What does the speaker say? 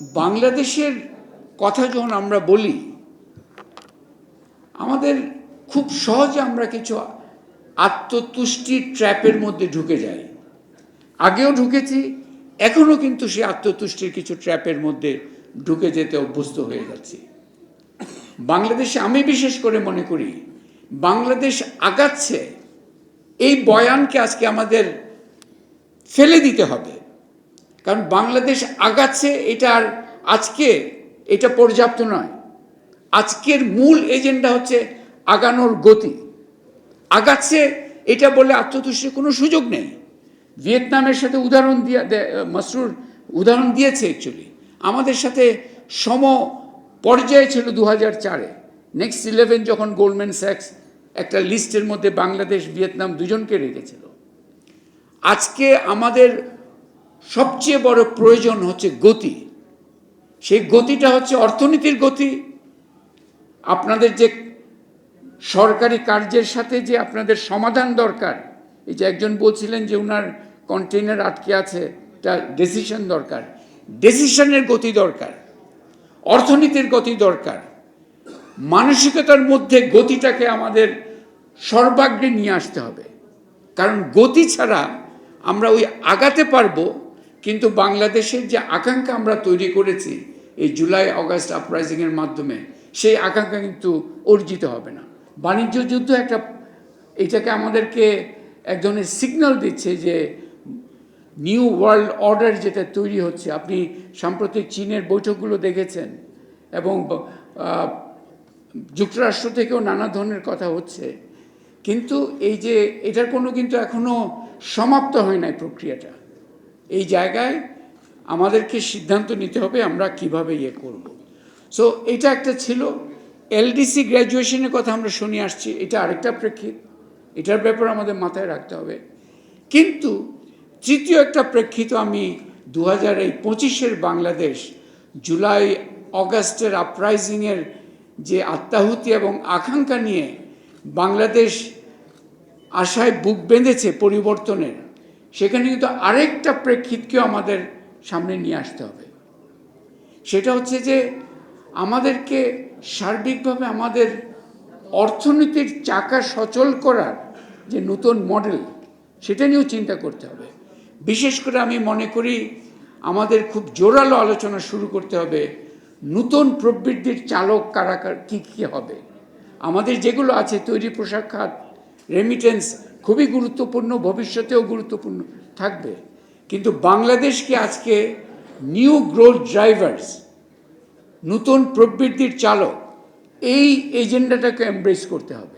বাংলাদেশের কথা যখন আমরা বলি, আমাদের খুব সহজে আমরা কিছু আত্মতুষ্টির ট্র্যাপের মধ্যে ঢুকে যাই। আগেও ঢুকেছি, এখনও কিন্তু সেই আত্মতুষ্টির কিছু ট্র্যাপের মধ্যে ঢুকে যেতে অভ্যস্ত হয়ে যাচ্ছি। বাংলাদেশে আমি বিশেষ করে মনে করি, বাংলাদেশ আগাচ্ছে, এই বয়ানকে আজকে আমাদের ফেলে দিতে হবে। কারণ বাংলাদেশ আগাচ্ছে, এটা আর আজকে এটা পর্যাপ্ত নয়। আজকের মূল এজেন্ডা হচ্ছে আগানোর গতি। আগাচ্ছে এটা বলে আত্মতুষ্টির কোনো সুযোগ নেই। ভিয়েতনামের সাথে উদাহরণ দিয়ে মাসরুর উদাহরণ দিয়েছে অ্যাকচুয়ালি আমাদের সাথে সম পর্যায়ে ছিল দু হাজার চারে। নেক্সট ইলেভেন যখন গোল্ডম্যান স্যাক্স একটা লিস্টের মধ্যে বাংলাদেশ, ভিয়েতনাম দুজনকে রেখেছিল। আজকে আমাদের সবচেয়ে বড় প্রয়োজন হচ্ছে গতি। সেই গতিটা হচ্ছে অর্থনীতির গতি। আপনাদের যে সরকারি কার্যের সাথে যে আপনাদের সমাধান দরকার, এই যে একজন বলছিলেন যে ওনার কন্টেইনার আটকে আছে এটা ডেসিশন দরকার। ডেসিশনের গতি দরকার, অর্থনীতির গতি দরকার। মানসিকতার মধ্যে গতিটাকে আমাদের সর্বাগ্রে নিয়ে আসতে হবে। কারণ গতি ছাড়া আমরা ওই আগাতে পারব কিন্তু বাংলাদেশের যে আকাঙ্ক্ষা আমরা তৈরি করেছি এই জুলাই অগাস্ট আপরাইজিংয়ের মাধ্যমে, সেই আকাঙ্ক্ষা কিন্তু অর্জিত হবে না। বাণিজ্য যুদ্ধ একটা, এটাকে আমাদেরকে এক ধরনের সিগন্যাল দিচ্ছে যে নিউ ওয়ার্ল্ড অর্ডার যেটা তৈরি হচ্ছে, আপনি সাম্প্রতিক চীনের বৈঠকগুলো দেখেছেন এবং যুক্তরাষ্ট্র থেকেও নানা ধরনের কথা হচ্ছে। কিন্তু এই যে, এটার কোনো কিন্তু এখনও সমাপ্ত হয় নাই প্রক্রিয়াটা। এই জায়গায় আমাদেরকে সিদ্ধান্ত নিতে হবে আমরা কীভাবে ইয়ে করব। সো এটা একটা ছিল। এলডিসি গ্র্যাজুয়েশনের কথা আমরা শুনে আসছি। এটা আরেকটা প্রেক্ষিত। এটার ব্যাপারে আমাদের মাথায় রাখতে হবে। কিন্তু তৃতীয় একটা প্রেক্ষিত আমি দু হাজার এই পঁচিশের বাংলাদেশ জুলাই অগাস্টের আপরাইজিংয়ের যে আত্মাহুতি এবং আকাঙ্ক্ষা নিয়ে বাংলাদেশ আশায় বুক বেঁধেছে পরিবর্তনের সেখানে কিন্তু আরেকটা প্রেক্ষিতকেও আমাদের সামনে নিয়ে আসতে হবে। সেটা হচ্ছে যে আমাদেরকে সার্বিকভাবে আমাদের অর্থনীতির চাকা সচল করার যে নতুন মডেল, সেটা নিয়েও চিন্তা করতে হবে। বিশেষ করে আমি মনে করি আমাদের খুব জোরালো আলোচনা শুরু করতে হবে, নতুন প্রবৃদ্ধির চালক কারাকার কী কী হবে? আমাদের যেগুলো আছে, তৈরি পোশাক খাত রেমিটেন্স খুবই গুরুত্বপূর্ণ, ভবিষ্যতেও গুরুত্বপূর্ণ, থাকবে। কিন্তু বাংলাদেশকে আজকে নিউ গ্রোথ ড্রাইভার্স নতুন প্রবৃদ্ধির চালক, এই এজেন্ডাটাকে এমব্রেস করতে হবে।